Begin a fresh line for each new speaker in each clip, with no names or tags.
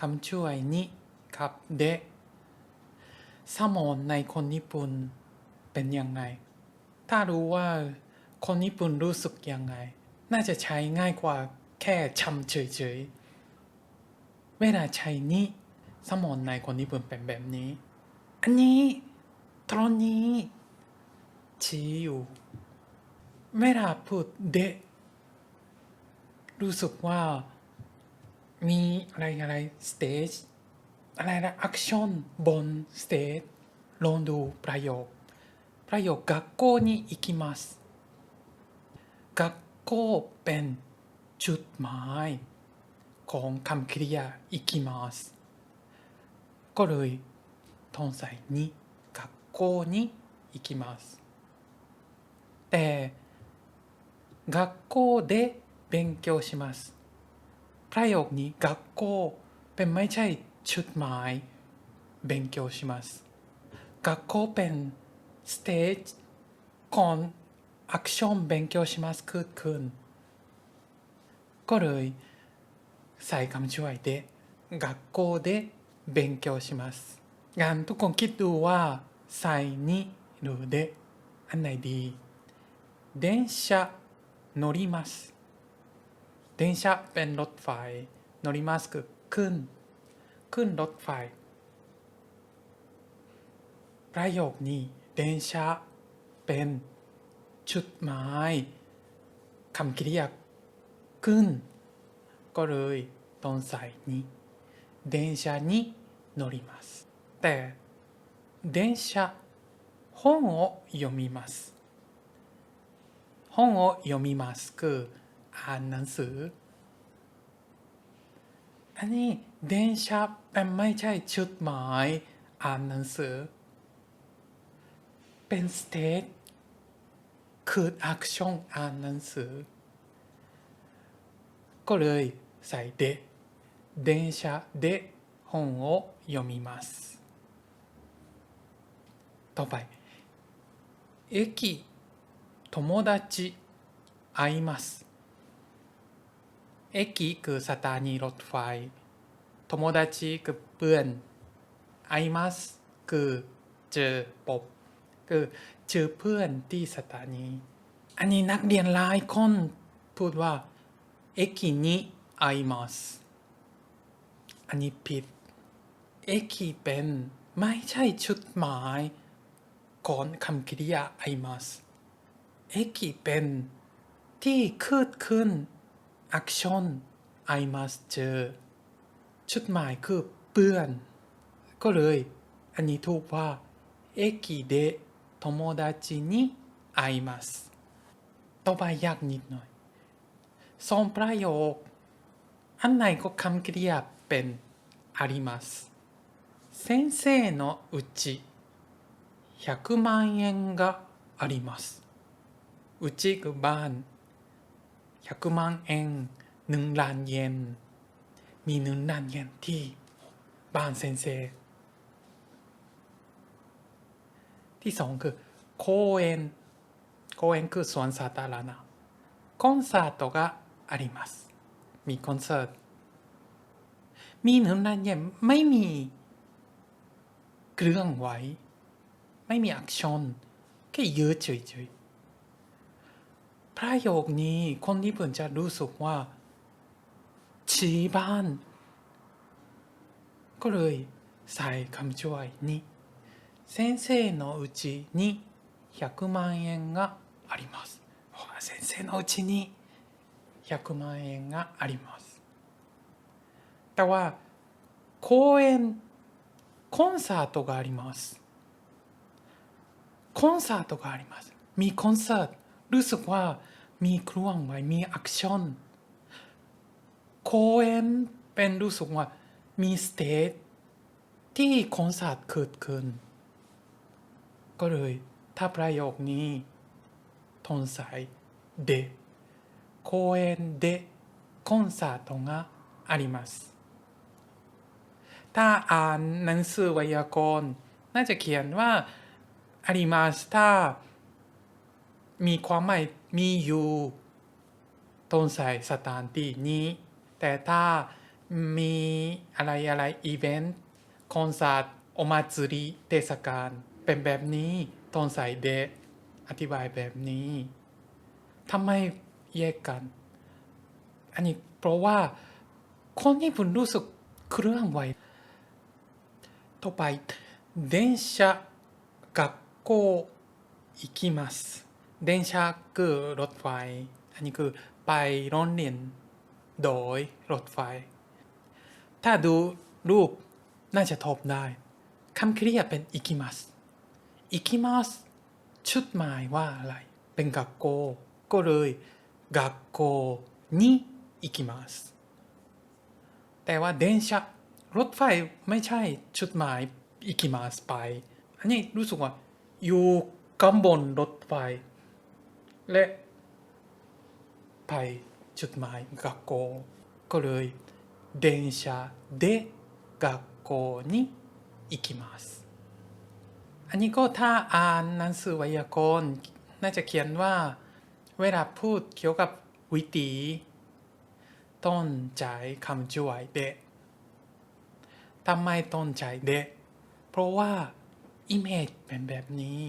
คำช่วยนี้ครับเดะสมองในคนญี่ปุ่นเป็นยังไง ถ้ารู้ว่าคนญี่ปุ่นรู้สึกยังไง น่าจะใช้ง่ายกว่าแค่ชำเฉยๆ เวลาใช้นี้สมองในคนญี่ปุ่นเป็นแบบนี้ อันนี้ ตรงนี้ ชี้อยู่ เวลาพูดเดะรู้สึกว่า มีอะไรอะไรสเตจอะไรนะแอคชั่นบนสเตจลองดูประโยค ประโยค学校に行きます学校เป็นจุดหมายของคำกริยา行きますก็เลยต้องใส่に学校に行きますแต่学校で勉強します ประโยคนี้学校เป็นไม่ใช่ชุดหมาย勉強します学校เป็นสเตจก่อนแอคชั่น勉強しますเกิดขึ้น ก็เลยใส่คำช่วยで学校で勉強しますงั้นทุกคนคิดดูว่าใส่にหรือでอันไหนดี電車乗ります 電車เป็นรถไฟ乗りますคือขึ้น ขึ้นรถไฟ ประโยคนี้電車เป็นชุดหมายคำกริยาขึ้น ก็เลยต้องใส่นี้電車に乗りますแต่電車本を読みます本を読みますคื ออ่านหนังสือ อันนี้เดนชาเป็นไม่ใช่ชุดหมายอ่านหนังสือ เป็นสเตทคือแอคชั่นอ่านหนังสือ ก็เลยใส่เด電車で本を読みますต่อไป駅友達会います เอกิคือสถานีรถไฟโทโมดาชิคือเพื่อนไอมัสคือเจอปบคือเจอเพื่อนที่สถานี อันนี้นักเรียนหลายคนพูดว่าเอกินิไอมัสอันนี้ผิดเอกิเป็นไม่ใช่ชุดหมายก่อนคำกริยาไอมัสเอกิเป็นที่คืดขึ้น แอคชั่น I must เจอชุดหมายคือเปื้อน ก็เลย อันนี้ถูกว่าเอกิเดโทโมดาจินิไอมัสต่อไปยากนิดหน่อยสองประโยค อันไหนก็คำกริยาเป็นあります先生のうち100万円がありますうちคือบ้าน 100万円หนึ่งล้านเยน มีหนึ่งล้านเยนที่บ้านเซนเซ ที่สองคือ公園公園คือสวนสาธารณะคอนเสิร์ตがありますมีคอนเสิร์ต มีหนึ่งล้านเยนไม่มีเครื่องไหว ไม่มีแอคชั่นแค่ยืดเฉยๆ ประโยคนี้คนญี่ปุ่นจะรู้สึกว่าชี้บ้าน ก็เลยใส่คำช่วยนี้先生のうちに100万円がありますわあ先生のうちに100万円がありますแต่ว่า公演コンサートがありますコンサートがありますมีคอนเสิ ร์ต รู้สึกว่ามีเครื่องไว้มีแอคชั่นโคเอนเป็นรู้สึกว่ามีสเตจที่คอนเสิร์ตเกิดขึ้น ก็เลยถ้าประโยคนี้ทนสายเดโคเอนเดคอนเสิร์ตがありますถ้าอ่านหนังสือไวยากรณ์น่าจะเขียนว่าありますถ้า มีความหมายมีอยู่ต้นใส่สถานที่นี้ แต่ถ้ามี อะไรอะไรอีเวนต์คอนเสิร์ตโอมาจุริเทศกาลเป็นแบบนี้ต้องใส่เดะอธิบายแบบนี้ทำไมแยกกัน อันนี้เพราะว่าคนญี่ปุ่นรู้สึกเคลื่อนไหวต่อไป電車学校行きます 電車คือรถไฟ อันนี้คือไปโรงเรียนโดยรถไฟ ถ้าดูรูปน่าจะทบได้คำกริยาเป็น行きます行きますชุดหมายว่าอะไร เป็น学校ก็เลย学校に行きますแต่ว่าเดนชารถไฟไม่ใช่ชุดหมาย行きますไป อันนี้รู้สึกว่า อยู่กำบนรถไฟ และไปจุดหมาย学校ก็เลย電車で学校に行きますอันนี้ก็ถ้าอ่านหนังสือไวยากรณ์น่าจะเขียนว่า เวลาพูดเกี่ยวกับวิธีต้นใจคำช่วยเดะทำไมต้นใจเดะเพราะว่าอิเมจเป็นแบบนี้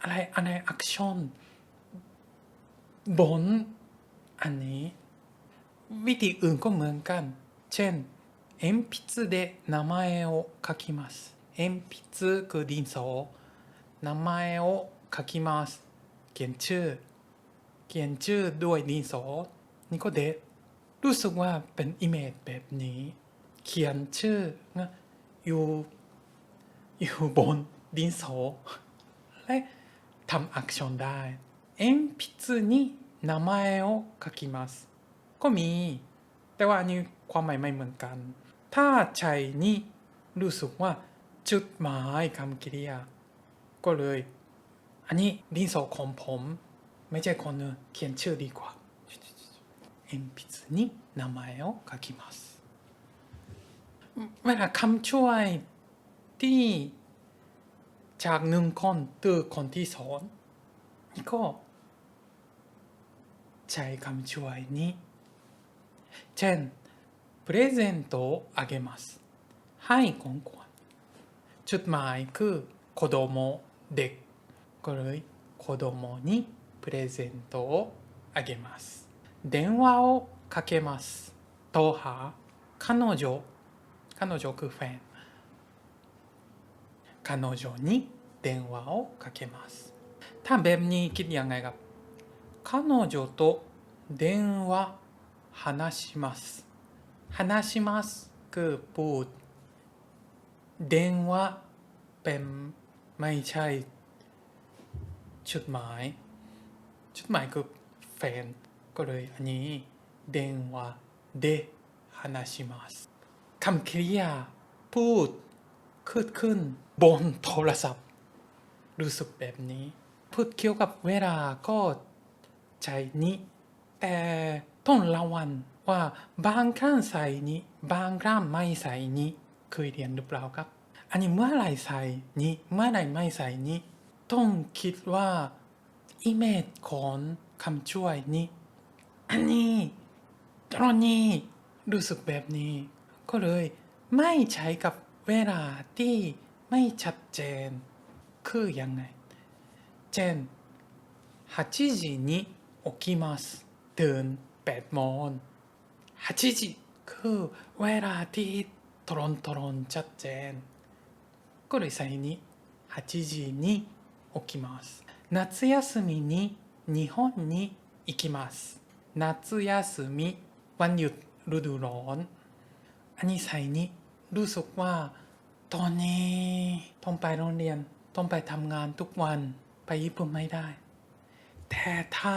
อะไรอะไรแอคชั่น บนอันนี้ วิธีอื่นก็เหมือนกัน เช่น鉛筆で名前を書きます鉛筆คือดินสอ名前を書きますเขียนชื่อ เขียนชื่อด้วยดินสอ นี่ก็เดะรู้สึกว่าเป็นอิเมจแบบนี้ เขียนชื่อนะอยู่อยู่บนดินสอ และทำแอคชั่นได้ 鉛筆に名前を書きますก็มี แต่ว่าอันนี้ความหมายไม่เหมือนกัน ถ้าใช้นี่รู้สึกว่าจุดหมายคำกริยา ก็เลย อันนี้ดินสอของผม ไม่ใช่คนอื่นเขียนชื่อดีกว่า鉛筆に名前を書きますเวลาคำช่วยที่จากหนึ่งคนตือคนที่สอนนี่ก็ ใช้คำช่วยนี้ เช่นプレゼントをあげますให้ของขวัญจุดหมายคือ子供เด็กก็เลย子供にプレゼントをあげます電話をかけますโทรหา彼女彼女คือแฟน彼女に電話をかけますถ้าแบบนี้คิดยังไงครับ 彼女と電話話します話しますคือพูด電話เป็นไม่ใช่จุดหมาย จุดหมายคือแฟนก็เลยอันนี้電話で話しますคำกริยาพูดขึ้นขึ้นบนโทรศัพท์ รู้สึกแบบนี้ พูดเกี่ยวกับเวลาก็ ใช้นี้ แต่ต้องระวังว่าบางครั้งใส่นี้ บางครั้งไม่ใส่นี้เคยเรียนหรือเปล่าครับ อันนี้เมื่อไหรใส่นี้เมื่อไหรไม่ใส่นี้ ต้องคิดว่าอิเมจของคำช่วยนี้ อันนี้ตอนนี้รู้สึกแบบนี้ ก็เลยไม่ใช้กับเวลาที่ไม่ชัดเจน คือยังไง เช่น8時に起きますตื่น8โมง8時คือเวลาที่ตรงตรงชัดเจน ก็เลยใส่นี้8時に起きます夏休みに日本に行きます夏休みวันหยุดฤดูร้อน อันนี้ใส่นี้รู้สึกว่า ตอนนี้ต้องไปโรงเรียน ต้องไปทำงานทุกวันไปญี่ปุ่นไม่ได้ แต่ถ้า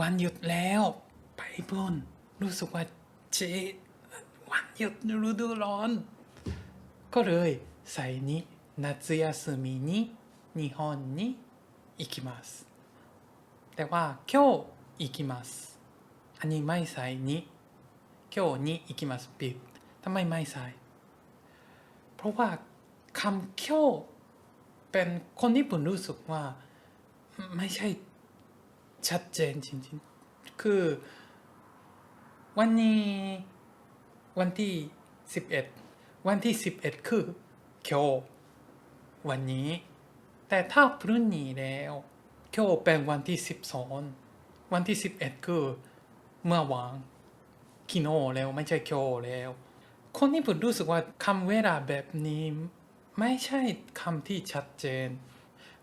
วันหยุดแล้วไปญี่ปุ่นรู้สึกว่าเจวันหยุดฤดูร้อน ก็เลยใส่นี้夏休みに日本に行きますแต่ว่า今日行きますอันนี้ไม่ใส่นี้今日に行きますปิดทำไมไม่ใส่ เพราะว่าคำเคียวเป็นคนญี่ปุ่นรู้สึกว่า ไม่ใช่ ชัดเจนจริงๆ คือ วันนี้วันที่สิบเอ็ดวันที่สิบเอ็ดคือเคียววันนี้ แต่ถ้าพรุ่งนี้แล้วเคียวเป็นวันที่สิบสองวันที่สิบเอ็ดคือเมื่อวานคิโนแล้วไม่ใช่เคียวแล้วคนญี่ปุ่นรู้สึกว่าคำเวลาแบบนี้ ไม่ใช่คำที่ชัดเจน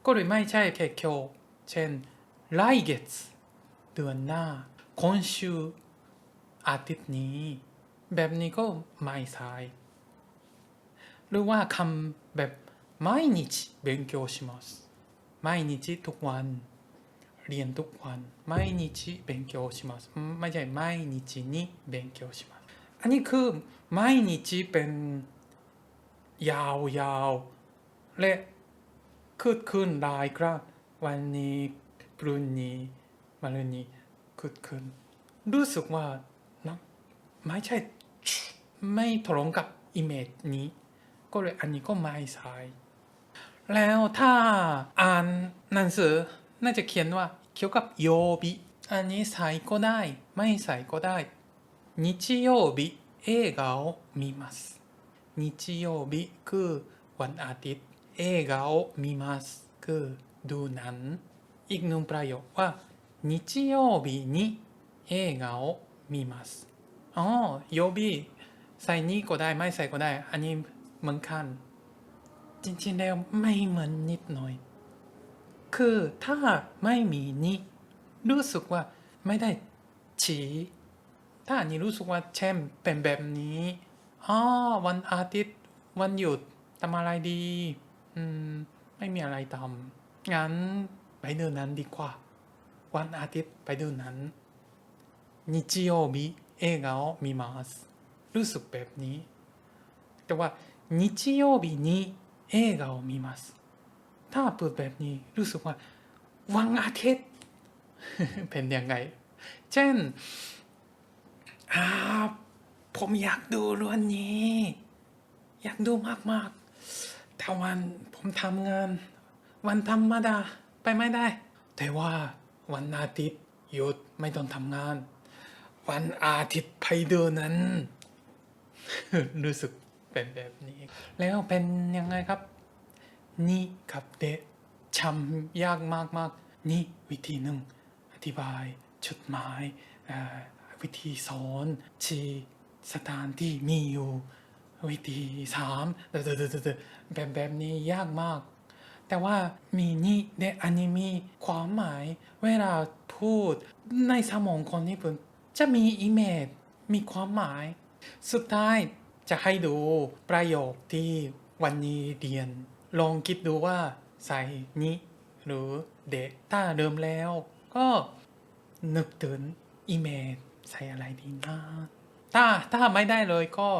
ก็เลยไม่ใช่แค่เคียวเช่น 来月เดือนหน้า今週อาทิตย์นี้ แบบนี้ก็ไม่ใช่หรือว่าคำแบบ毎日勉強します毎日ทุกวัน เรียนทุกวัน毎日勉強しますไม่ใช่毎日に勉強しますอันนี้คือ毎日เป็นยาวยาวๆและขึ้นขึ้นหลายครั้งวันนี้ ปรุนนี้มารุนี้คุดคืนรู้สึกว่านะไม่ใช่ ไม่ตรงกับอิเมจนี้ ก็เลยอันนี้ก็ไม่ใช่แล้วถ้าอ่านหนังสือน่าจะเขียนว่าเกี่ยวกับโยบิอันนี้ใส่ก็ได้ ไม่ใส่ก็ได้นิชิโยบิเอกาโอมิมัสนิคือวันอาทิตย์เอกาโอมิมัสคือดูหนัง อีกหนึ่งประโยคว่า日曜日に映画を見ますอ๋อโยบิใส่นี้ก็ได้ไม่ใส่ก็ได้ อันนี้เหมือนกัน จริงๆแล้วไม่เหมือนนิดหน่อย คือถ้าไม่มีนี้รู้สึกว่าไม่ได้ฉีถ้าอันนี้รู้สึกว่าเช่นเป็นแบบนี้อ๋อวันอาทิตย์วันหยุดทำอะไรดี อืม ไม่มีอะไรทำงั้น ไปเดี๋ยนั้นดีกว่า วันอาทิตย์ไปเดี๋ยนั้นนิจิโยบิเอกาโอมิมาสรู้สึกแบบนี้ แต่ว่านิจิโยบินิเอกาโอมิมาสถ้าพูดแบบนี้รู้สึกว่าวันอาทิตย์เป็นยังไง เช่นอ่าผมอยากดูเรื่องนี้ อยากดูมากๆแต่วันผมทำงาน วันธรรมดา ไปไม่ได้ แต่ว่าวันอาทิตย์หยุดไม่ต้องทำงาน วันอาทิตย์ไปดูนั้น รู้สึกเป็นแบบนี้ แล้วเป็นยังไงครับ นี่กับเดะชำยากมากมากนี่วิธีหนึ่งอธิบายจุดหมายวิธีสอนชี้สถานที่มีอยู่ วิธีสามเดอๆๆๆแบบแบบนี้ยากมาก แต่ว่ามีนี่เดะอันนี้มีความหมาย เวลาพูดในสมองคนญี่ปุ่น จะมีอิเมจมีความหมาย สุดท้ายจะให้ดูประโยคที่วันนี้เรียน ลองคิดดูว่า ใส่นี้ หรือเดะถ้าเดิมแล้ว ก็นึกถึงอีเมจใส่อะไรดีนะถ้าถ้าไม่ได้เลยก็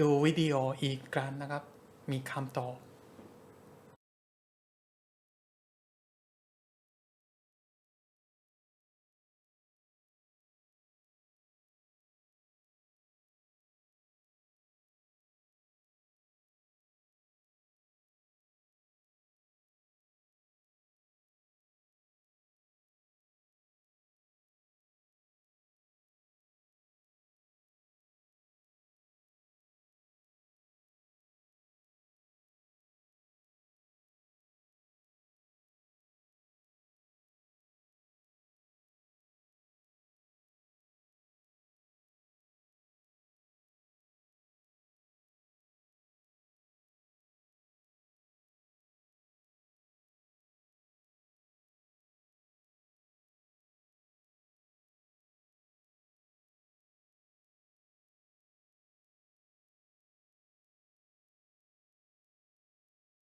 ดูวิดีโออีกครั้งนะครับ มีคำตอบ